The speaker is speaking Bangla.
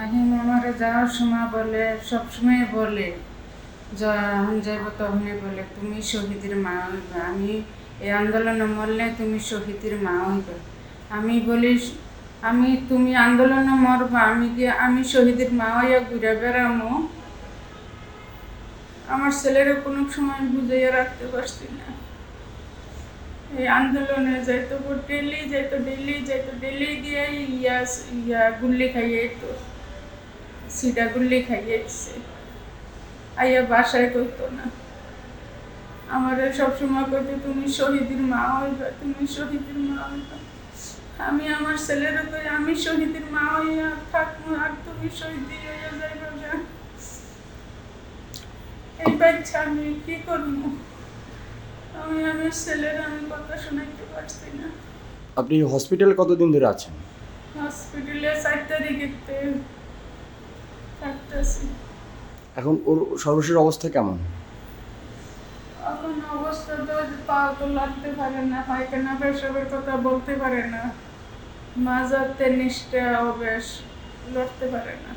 আহিম আমার যাওয়ার সময় বলে, সবসময় বলে যখন যাইব তখনই বলে, তুমি শহীদের মা হইবে। আমি এই আন্দোলনে মরলে তুমি শহীদের মা হইবে। আমি বলি, আমি, তুমি আন্দোলনে মরবা, আমি কি আমি শহীদের মা হইয়া ঘুরে বেড়ামো। আমার ছেলেরও কোনো সময় বুঝাইয়া রাখতে পারছি না। এই আন্দোলনে যাইতো ডেলি যাইতো ডেলি যাইতো ডেলি দিয়ে ইয়া ইয়া গুল্লি খাইয়ে তো সিডা গুল্লি খাইয়ে দিছে। আইয়া বাসায় কইতো না। আমার সবসময় কইতো তুমি শহীদের মা হইবা তুমি শহীদের মা হইবা। আমি আমার ছেলেরও কই আমি শহীদের মা হইয়া থাকব আর তুমি শহীদ হইয়া যাইবা যা। এই বাচ্চা আমি কি করব? আমি আমার ছেলের আমি কথা শোনাইতে পারছি না। আপনি হসপিটালে কতদিন ধরে আছেন? হসপিটালে চার তারিখেতে থাকতেছি এখন ওর সর্বশেষ অবস্থা কেমন? এখন অবস্থা তো লাগতে পারে না পায়খানা পেশাবের কথা বলতে পারে না। মাজাতে নিষ্ঠা অভ্যাস লড়তে পারে না।